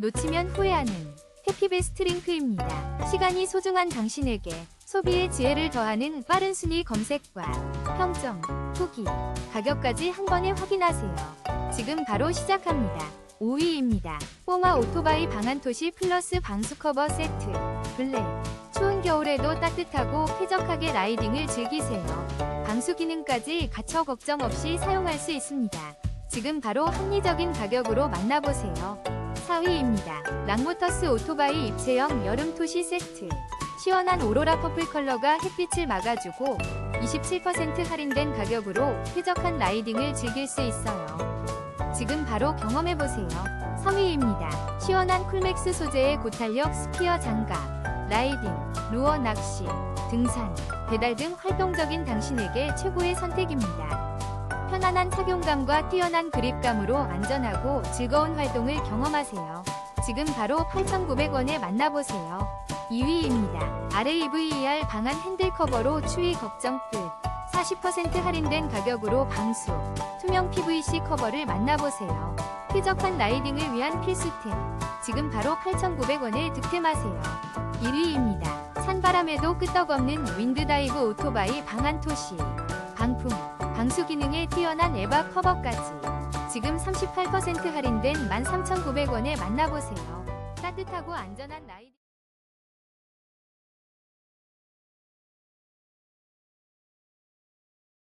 놓치면 후회하는 해피베스트 링크입니다. 시간이 소중한 당신에게 소비의 지혜를 더하는 빠른 순위 검색과 평점, 후기, 가격까지 한 번에 확인하세요. 지금 바로 시작합니다. 5위입니다. 뽀마 오토바이 방한토시 플러스 방수 커버 세트 블랙 추운 겨울에도 따뜻하고 쾌적하게 라이딩을 즐기세요. 방수 기능까지 갖춰 걱정 없이 사용할 수 있습니다. 지금 바로 합리적인 가격으로 만나보세요. 4위입니다. 랑모터스 오토바이 입체형 여름 토시 세트. 시원한 오로라 퍼플 컬러가 햇빛을 막아주고 27% 할인된 가격으로 쾌적한 라이딩을 즐길 수 있어요. 지금 바로 경험해보세요. 3위입니다. 시원한 쿨맥스 소재의 고탄력 스피어 장갑, 라이딩, 루어 낚시, 등산, 배달 등 활동적인 당신에게 최고의 선택입니다. 편안한 착용감과 뛰어난 그립감으로 안전하고 즐거운 활동을 경험하세요. 지금 바로 8,900원에 만나보세요. 2위입니다. RAVER 방한 핸들 커버로 추위 걱정 끝. 40% 할인된 가격으로 방수, 투명 PVC 커버를 만나보세요. 쾌적한 라이딩을 위한 필수템. 지금 바로 8,900원에 득템하세요. 1위입니다. 찬바람에도 끄떡없는 윈드다이브 오토바이 방한 토시. 방풍, 방수 기능에 뛰어난 에바 커버까지. 지금 38% 할인된 13,900원에 만나보세요. 따뜻하고 안전한 라이딩.